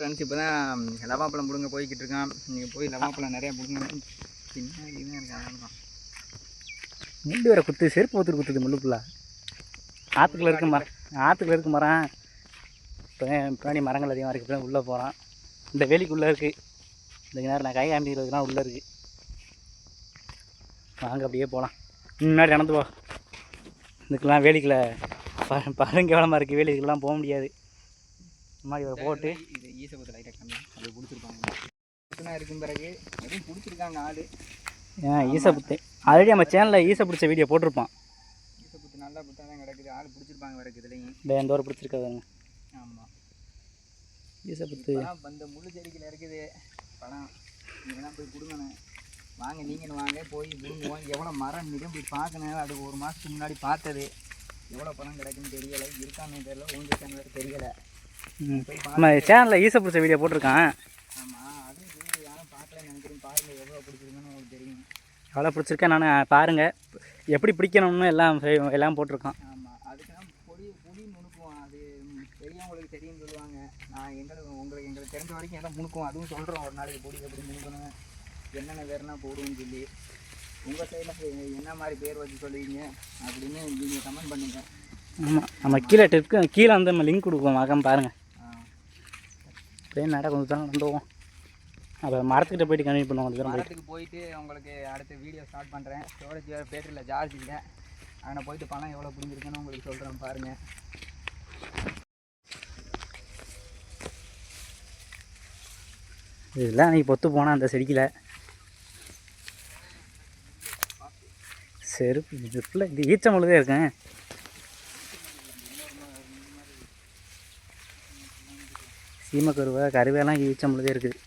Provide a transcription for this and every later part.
Friends இப்போ தான் லவாப்பழம் பிடுங்க போய்கிட்டு இருக்கான். நீங்கள் போய் லவாப்பழம் நிறையா பிடுங்க. பின்னாடி தான் இருக்காங்க முள்ளு வேற குத்து செருப்பு ஊத்துட்டு குத்துது முள்ளுக்குள்ள. ஆற்றுக்குள்ள இருக்க மரம் ஆற்றுக்குள்ள இருக்க மரம். இப்போ பின்னாடி மரங்கள் அதிகமாக இருக்குது இப்போ உள்ளே போகிறான் இந்த வேலிக்குள்ளே இருக்குது இந்த நேரம் நான் கை காமிக்கிறதுக்குலாம் உள்ளே இருக்குது வாங்க அப்படியே போகலாம் முன்னாடி நடந்து போ. இதுக்கெல்லாம் வேலிக்குள்ள ப பழங்கேவலமாக இருக்குது வேலிக்குலாம் போக முடியாது. மாதிரி போட்டு இது ஈசபத்து லைட்டாக கம்மி அது பிடிச்சிருப்பாங்க இருக்கும் பிறகு. எதுவும் பிடிச்சிருக்காங்க ஆள். ஏன் ஈசப்புத்து ஆல்ரெடி நம்ம சேனலில் ஈசை பிடிச்ச வீடியோ போட்டிருப்பான். ஈசபத்து நல்லா புத்தா தான் கிடக்குது. ஆள் பிடிச்சிருப்பாங்க வரைக்கும் இதுலேயும் இந்த எந்த ஒரு பிடிச்சிருக்காதுங்க. ஆமாம் ஈசப்புத்து இப்போலாம் இந்த முள்ளு செடிக்கில் இருக்குது. பழம். நீங்களாம் போய் கொடுங்கண்ணே. வாங்க நீங்களும் வாங்க. போய் விடுங்குவோம் எவ்வளோ மரம் நிறம் போய் பார்க்கணும். அது ஒரு மாதத்துக்கு முன்னாடி பார்த்தது. எவ்வளோ பழம் கிடைக்குன்னு தெரியலை. இருக்கான்னு தெரியல. ஊஞ்சிருக்கான்னு வேறு தெரியலை. நம்ம சேனலில் ஈசை பிடிச்ச வீடியோ போட்டிருக்கான். ஆமாம் யாரும் பார்க்கலன்னு நினைக்கிறேன். பாருங்கள் எவ்வளோ பிடிச்சிருக்குன்னு உங்களுக்கு தெரியும். எவ்வளோ பிடிச்சிருக்கேன் நான். பாருங்கள் எப்படி பிடிக்கணும்னு எல்லாம் எல்லாம் போட்டிருக்கான். ஆமாம் அதுக்கு தான் பொடி பொடி நுணுக்குவோம் அது பெரியவங்களுக்கு தெரியும்னு சொல்லுவாங்க. நான் எங்களுக்கு உங்களுக்கு எங்களுக்கு தெரிஞ்ச வரைக்கும் எல்லாம் முணுக்குவோம். அதுவும் சொல்கிறோம் ஒரு நாளைக்கு பொடி எப்படி முணுக்கணும் என்னென்ன வேறுனா போடுவோம்னு சொல்லி. உங்கள் சைடில் என்ன மாதிரி பேர் வச்சு சொல்லுவீங்க? அப்படின்னு நீங்கள் கமெண்ட் பண்ணுங்க. ஆமாம் நம்ம கீழே டிஸ்க்கு கீழே வந்து நம்ம லிங்க் கொடுப்போம் மகம் பாருங்கள். அப்படியே நட கொஞ்சம் தான் நடந்துவோம் அப்போ மரத்துக்கிட்ட போயிட்டு கன்வியூ பண்ணுவோம் தூரம் போயிட்டு. உங்களுக்கு அடுத்த வீடியோ ஸ்டார்ட் பண்ணுறேன் ஸ்டோரேஜ் பேட்டரியில் சார்ஜ் இல்லை. அங்கே போயிட்டு பணம் எவ்வளோ பிடிங்கிருக்குன்னு உங்களுக்கு சொல்கிறேன் பாருங்கள் இதெல்லாம் அன்றைக்கி பொத்து போனால் அந்த செடிக்கில். செருப்பு இது ஃபுல்லாக இது ஈச்சம் முழுதே இருக்கேன் சீமக்கருவை கருவேலாம் ஈச்சம் முழுதே இருக்குது.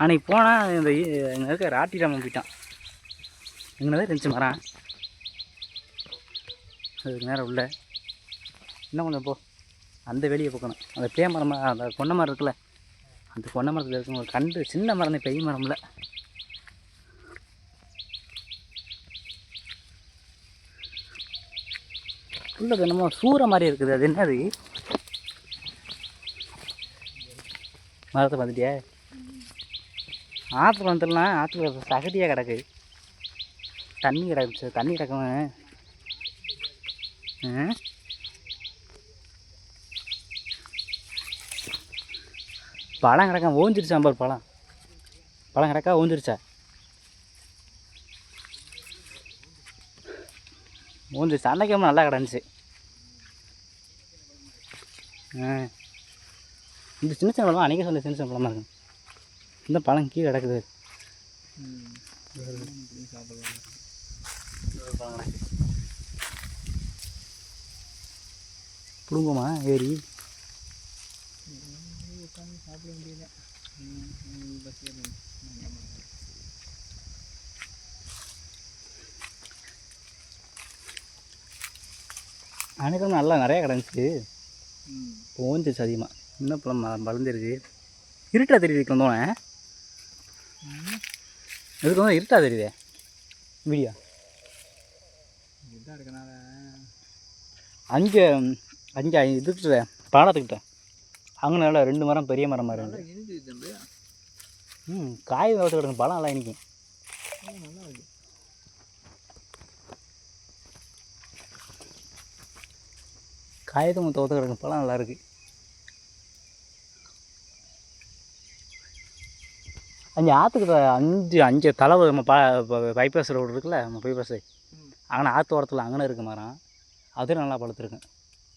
அன்னைக்கு போனால் இந்த ஈ- இருக்க ராட்டிராமன் போயிட்டான். இங்கே தான் இருந்துச்சு மரம் அதுக்கு நேரம் உள்ள இன்னும் கொஞ்சம் போ. அந்த வெளியே போக்கணும் அந்த பே மரம் அந்த கொன்னை மரம் இருக்குல்ல அந்த கொன்னை மரத்தில் இருக்கும் ஒரு கண்டு சின்ன மரம் தான் பெரிய மரம்ல. உள்ளது என்னமோ சூற மாதிரி இருக்குது. அது என்னது? மரத்தை பார்த்துட்டியா? ஆற்றுல வந்துடலாம். ஆற்றுல சகதியாக கிடக்கு. தண்ணி கிடக்குச்சு தண்ணி கிடக்கும். பழம் கிடக்கா ஓஞ்சிருச்சா பாரு பழம்? பழம் கிடக்கா ஓஞ்சிருச்சா? ஓஞ்சிருச்சு. அன்னைக்கு நல்லா கிடந்துச்சு. ஆ. இந்த சின்ன சின்ன பழம் அன்றைக்கே சொன்ன சின்ன சின்ன பழமாக இருக்கும் இந்த பழம் கீழே கிடக்குது. பிடுங்குமா? ஏறி. உட்காந்து சாப்பிட முடியல நல்லா நிறையா கிடந்துச்சு போந்துச்சு அதிகமாக இன்னும் பழம் வளர்ந்துருக்கு. இருட்டா தெரியுது இதுக்கு இதுக்கு வந்து இருட்டா தெரியுதே. வீடியோ. இருக்கனால அஞ்சு அஞ்சு இதுக்கிட்ட பாலத்துக்கிட்ட. அங்கே நல்லா ரெண்டு மரம் பெரிய மரம் மாதிரி ம் காய் வளர்த்து கிடக்கு பழம் நல்லா இனிக்கும். ஆ, நல்லா இருக்கு காயத்தை தோத்து கிடக்கு பழம் நல்லா இருக்குது அஞ்சு ஆற்றுக்கிட்ட அஞ்சு அஞ்சு தலை நம்ம பா பைபாஸ் ரோடு இருக்குல்ல நம்ம பைபாஸ் அங்கே ஆற்று ஓரத்தில் அங்கே இருக்கு மரம். அது நல்லா பழுத்துருக்கு.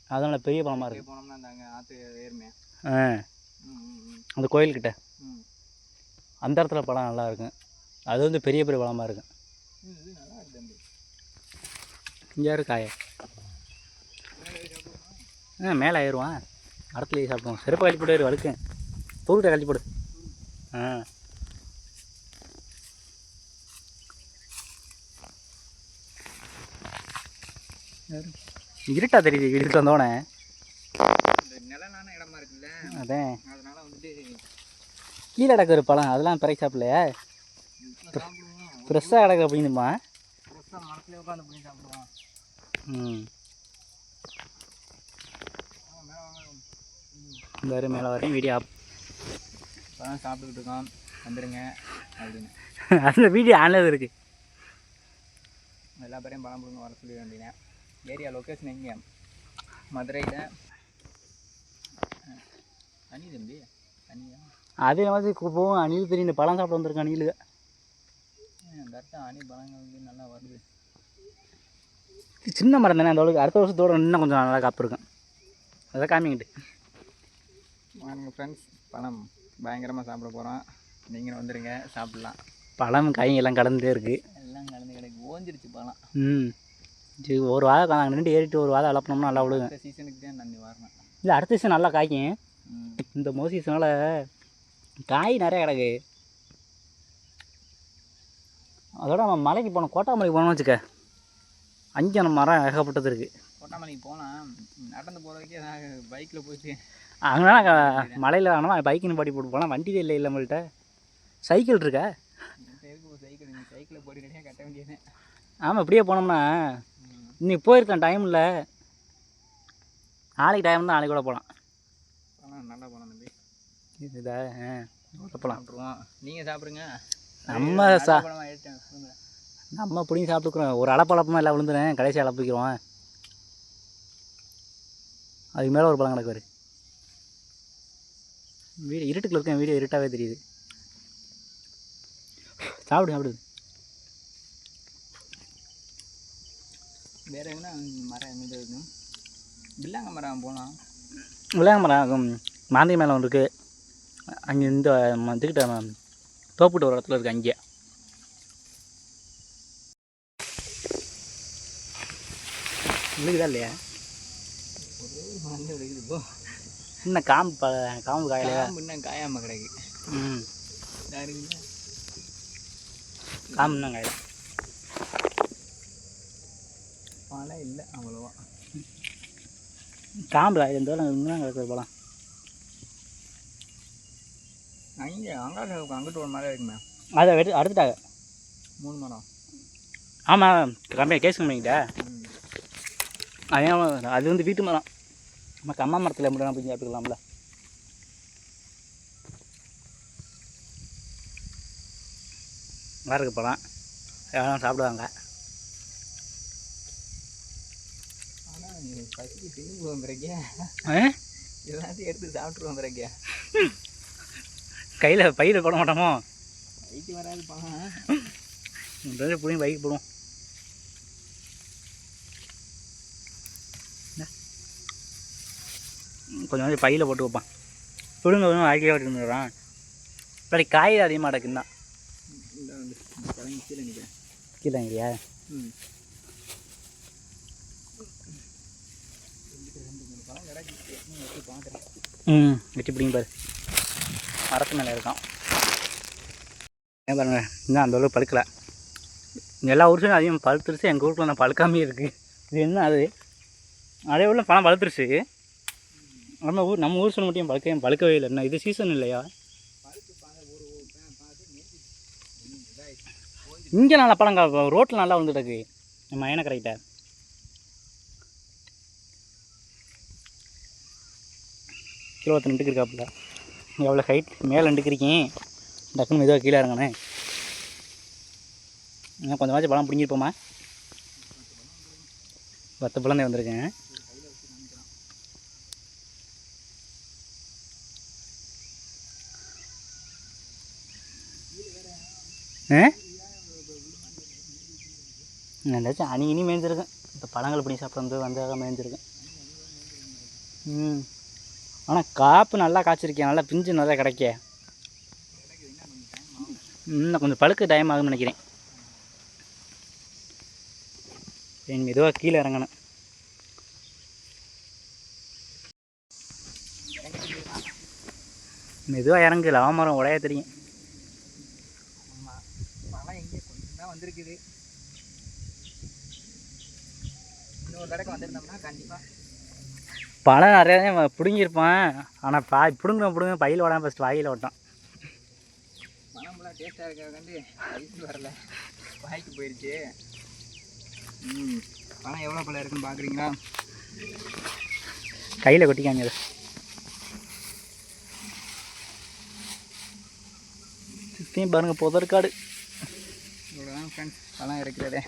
அதனால் பெரிய பழமாக இருக்குது போனோம்னா ஆ. அந்த கோயில்கிட்ட. அந்த இடத்துல பழம் நல்லா இருக்கும் அது வந்து பெரிய பெரிய பழமாக இருக்கும் நல்லா இங்கே இருக்கு காய? ஆ மேலே ஏறுவான். மரத்துலேயே சாப்பிடுவோம். செருப்பை கழட்டி போட்டு வழுக்கு. தூக்கிட்ட கழட்டி போடு. ஆ. இருட்டா தெரியுது வீட்டுக்கு வந்தோடனே நிலனான இடமா இருக்குல்ல? அதான் அதனால வந்துட்டு கீழே கிடக்கு ஒரு பழம் அதெல்லாம் பிறகு சாப்பிடலையா? ஃப்ரெஷ்ஷாக கிடக்கு அப்படின்னுமா ஃப்ரெஷ்ஷாக மரத்துலேயே உட்காந்து பண்ணி சாப்பிடுவோம். ம். இந்த வரையும் மேலே வரையும் வீடியோ ஆப் இப்போ தான் சாப்பிட்டுக்கிட்டு இருக்கோம். வந்துடுங்க அப்படின்னு. அந்த வீடியோ ஆனது இருக்குது எல்லா பேரையும் பழம் கொடுங்க வர சொல்லி வேண்டினேன். ஏரியா லொக்கேஷன் எங்கே? மதுரையில். தனி தம்பி தனியா அதே மாதிரி போவோம். அணில் தெரியும். இந்த பழம் சாப்பிட வந்திருக்கான் அணில் கரெக்டாக அணி பழங்கள் வந்து நல்லா வருது. சின்ன மரம் தானே அந்த அளவுக்கு. அடுத்த வருஷத்தோட இன்னும் கொஞ்சம் நல்லா காப்பு இருக்கும் அதை காமிங்கிட்டு வாங்க ஃப்ரெண்ட்ஸ் பழம் பயங்கரமாக சாப்பிட போகிறோம் நீங்களும் வந்துடுங்க சாப்பிட்லாம். பழம் காய்ங்க எல்லாம் கலந்தே இருக்குது எல்லாம் கலந்து கிடைக்கு. ஓஞ்சிருச்சு பழம். ம். சரி ஒரு வாரம் அங்கே நின்று ஏறிட்டு ஒரு வாரம் அளப்பினோம்னா நல்லா விடுங்க இந்த சீசனுக்கு தான் நன்றி வரணும். இல்லை அடுத்த சீசன் நல்லா காய்க்கும். இந்த மோ சீசனால் காய் நிறைய கிடக்கு. அதோட நம்ம மலைக்கு போனோம் கோட்டாமலைக்கு போனோம்னு வச்சுக்க அஞ்சன மரம் ஏகப்பட்டது இருக்குது கோட்டாமலைக்கு போனால் நடந்து போகிறதுக்கே நான் பைக்கில் போயிட்டு அங்கேனா மலையில் வேணாமா? பைக்குன்னு பாடி போட்டு போகலாம் வண்டி இல்லை இல்லை நம்மள்கிட்ட சைக்கிள் இருக்கா? சைக்கிள் போட்டு கட்ட வேண்டியது ஆமாம் இப்படியே போனோம்னா இன்னைக்கு போயிருக்கேன் டைம் இல்லை நாளைக்கு டைம் தான் நாளைக்கு கூட போகலாம் நல்லா பழம் தம்பி? இதா போகலாம் நீங்கள் சாப்பிடுங்க. நம்ம சா. நம்ம பிடிங்கி சாப்பிட்டுக்குறோம். ஒரு அளப்பளப்பமாக எல்லாம் விழுந்துறேன் கடைசி அளப்பிக்கிறோம் அதுக்கு மேலே ஒரு பழம் கிடக்கு பாரு. வீடு இருட்டுக்குள்ள இருக்கேன் வீடியோ இருட்டாகவே தெரியுது. சாப்பிடு சாப்பிடு. வேற எங்கன்னா மரம் இருக்கும் பில்லாங்க மரம் போகலாம் விளையாங்க மரம் மாந்தி மேலே ஒன்று இருக்குது அங்கே இந்த இதுக்கிட்ட தோப்புட்ட ஒரு இடத்துல இருக்குது அங்கே. இருக்குதா இல்லையா? இருக்குது போ இன்னும் காம்பு காம்பு காயலையா இன்னும் காயாம கிடக்கு. ம். காம்பு இன்னும் காயல. பழம் இல்லை அவ்வளோவா. காம்பு காய் இந்த இன்னும் கிடக்குது பழம் அங்கே அங்காட்டு அங்கிட்டு ஒரு மரம் இருக்குமே. அதை வெட்டு அறுத்துட்டாங்க. மூணு மரம். ஆமாம் கம்மியாக கேஸ் கம்மிக்கிட்ட ம். அதே அது வந்து வீட்டு மரம். நமக்கு அம்மா மரத்தில் மட்டும் போய் சாப்பிட்டுக்கலாம்ல. வரக்கு பழம் எல்லாம் சாப்பிடுவாங்க ஆனால் பசிக்கு ஆ? எல்லாத்தையும் எடுத்து சாப்பிட்டு வந்துருக்கியா கையில் பையில் போட மாட்டோமோ? வயிற்று வராது ரெண்டு பிடிங்கி பைக்கு போடுவோம். கொஞ்சம் கொஞ்சம் பையில் போட்டு வைப்பான் பிடுங்க கொஞ்சம் வாழ்க்கையாக விட்டுருந்துடுறான் இப்படி காய் அதிகமாக பழம் கீழே நிற்கிறேன் கீழேங்கிறியா ம் ரெண்டு மூணு ம் வச்சு பிடிங்க பாரு. மரத்து மேலே இருக்கான். ஏன் பாருங்க இன்னும் அந்த அளவுக்கு பழுக்கலை. எல்லா ஊருக்கும் அதிகம் பழுத்துருச்சு எங்கள் ஊருக்குள்ள நான் பழுக்காமே இருக்குது இது என்ன அது? அதே ஊரில் பழம் பழுத்துருச்சு. நம்ம ஊர் நம்ம ஊர் சொல்ல மட்டும் பழுக்கவே பழுக்கவே இல்லை. என்ன இது சீசன் இல்லையா? இங்கே நல்லா பழங்க ரோட்டில் நல்லா வந்துட்டு இருக்கு. நம்ம கரெக்டாக கீழே ஒருத்தர் ரெண்டுக்கு இருக்காப்புல. எவ்வளோ ஹைட் மேலே நின்றுக்கிறீங்க டக்குன்னு மெதுவாக கீழே இறங்கண்ணே இன்னும் கொஞ்சமாச்சும் பழம் பிடிங்கிருப்போமா? பத்து பழம் தான் வந்திருக்கேன். ஆ? ஏதாச்சும் அணி இனி மேய்ஞ்சிருக்கேன் இந்த பழங்கள் பிடி சாப்பிட்றது வந்தாக மேய்ஞ்சிருக்கேன் ம். ஆனால் காப்பு நல்லா காய்ச்சிருக்கேன் நல்லா பிஞ்சு நல்லா கிடைக்க. இன்னும் கொஞ்சம் பழுக்க டைம் ஆகும்னு நினைக்கிறேன். என் மெதுவாக கீழே இறங்கணும் மெதுவாக இறங்கு லாமரம் உடைய தெரியும். மழை எங்கே கொஞ்சம் தான் வந்திருக்குது. இன்னொரு தடவை வந்திருந்தோம்னா கண்டிப்பாக பழம் நிறையா பிடுங்கியிருப்பான். ஆனால் பா பிடுங்க பிடுங்க பையில் ஓடாமல் ஃபஸ்ட்டு வாயில் ஓட்டான். பழம்லாம் டேஸ்ட்டாக இருக்காது ஐஸ் வரல. வாய்க்கு போயிடுச்சு ம் பழம் எவ்வளோ பழம் இருக்குன்னு பார்க்குறீங்களா கையில் கொட்டிக்காங்க அது சுற்றியும் பாருங்கள் புதற்காடு இவ்வளோதான் ஃப்ரெண்ட்ஸ் பழம் இருக்கிறதே.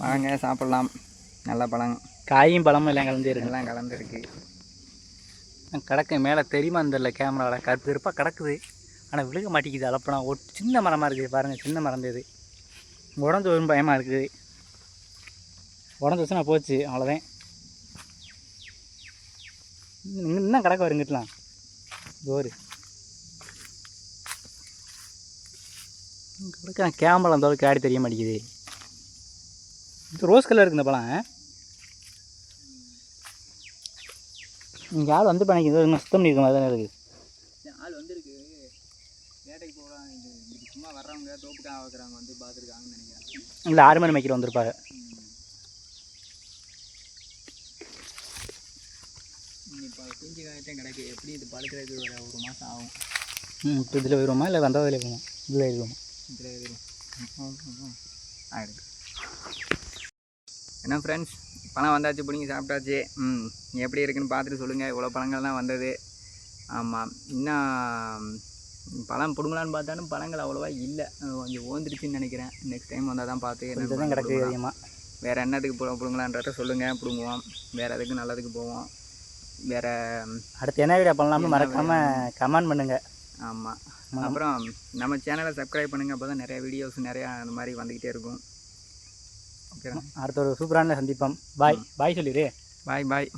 வாங்க சாப்பிட்லாம். நல்ல பழம். காயும் பழமும் எல்லாம் கலந்து இருக்கு எல்லாம் கலந்துருக்கு. கிடக்கு மேலே தெரியுமா தெரியல கேமராவில் கருப்பாக கிடக்குது. ஆனால் விழுக மாட்டேங்குது. அளப்பனா ஒட் சின்ன மரமாக இருக்குது. பாருங்கள் சின்ன மரம் இது. உடஞ்சி வரும் பயமாக இருக்குது. உடஞ்சி வச்சுனா போச்சு. அவ்வளோதான் இன்னும் கிடக்க வருங்கிட்டலாம் கோரு கிடக்க கேம்பளம் அந்த அளவுக்கு ஆடி தெரிய மாட்டேங்குது. இது ரோஸ் கலர் இருக்கு இந்த பழம் இங்கே ஆள் வந்து பண்ணிக்குது இன்னும் சுத்தம் பண்ணியிருக்க மாதிரி தானே இருக்குது ஆள் வந்திருக்கு. வேட்டைக்கு இதுக்கு சும்மா வர்றவங்க தோப்புக்காக வைக்கிறாங்க வந்து பார்த்துருக்காங்கன்னு நினைக்கிறேன். இல்லை ஆறு மணி மைக்கில் வந்திருப்பாங்க இப்போ பிஞ்சு காயத்தான் கிடைக்கு. எப்படி இது பழுக்கிறதுக்கு ஒரு ஒரு மாதம் ஆகும். ம் இப்போ இதில் வருவோமா இல்லை வந்ததில் போவோமா? இதில் இருக்குமா இதில் எதுவும் ஆகிடுது என்ன ஃப்ரெண்ட்ஸ் பழம் வந்தாச்சு பிடிங்கி சாப்பிட்டாச்சு. ம் எப்படி இருக்குன்னு பார்த்துட்டு சொல்லுங்கள் இவ்வளோ பழங்கள் தான் வந்தது. ஆமாம் இன்னும் பழம் பிடுங்கலான்னு பார்த்தாலும் பழங்கள் அவ்வளோவா இல்லை. கொஞ்சம் ஓந்துருச்சுன்னு நினைக்கிறேன். நெக்ஸ்ட் டைம் வந்தால் தான் பார்த்து தான் என்ன கிடக்கு அதிகமாக. வேறு என்னத்துக்கு பிடு பிடுங்கலான்றத சொல்லுங்கள் பிடுங்குவோம். வேறு எதுக்கு நல்லதுக்கு போவோம். வேறு அடுத்து என்ன வீடியோ பண்ணலாம்னு மறக்காமல் கமெண்ட் பண்ணுங்கள் ஆமாம் அப்புறம் நம்ம சேனலை சப்ஸ்கிரைப் பண்ணுங்கள் அப்போ தான் நிறைய வீடியோஸ் நிறையா அந்த மாதிரி வந்துக்கிட்டே இருக்கும். ஓகே அடுத்த ஒரு சூப்பரான சந்திப்போம். பாய். பாய் சொல்லிடு. பாய் பாய்.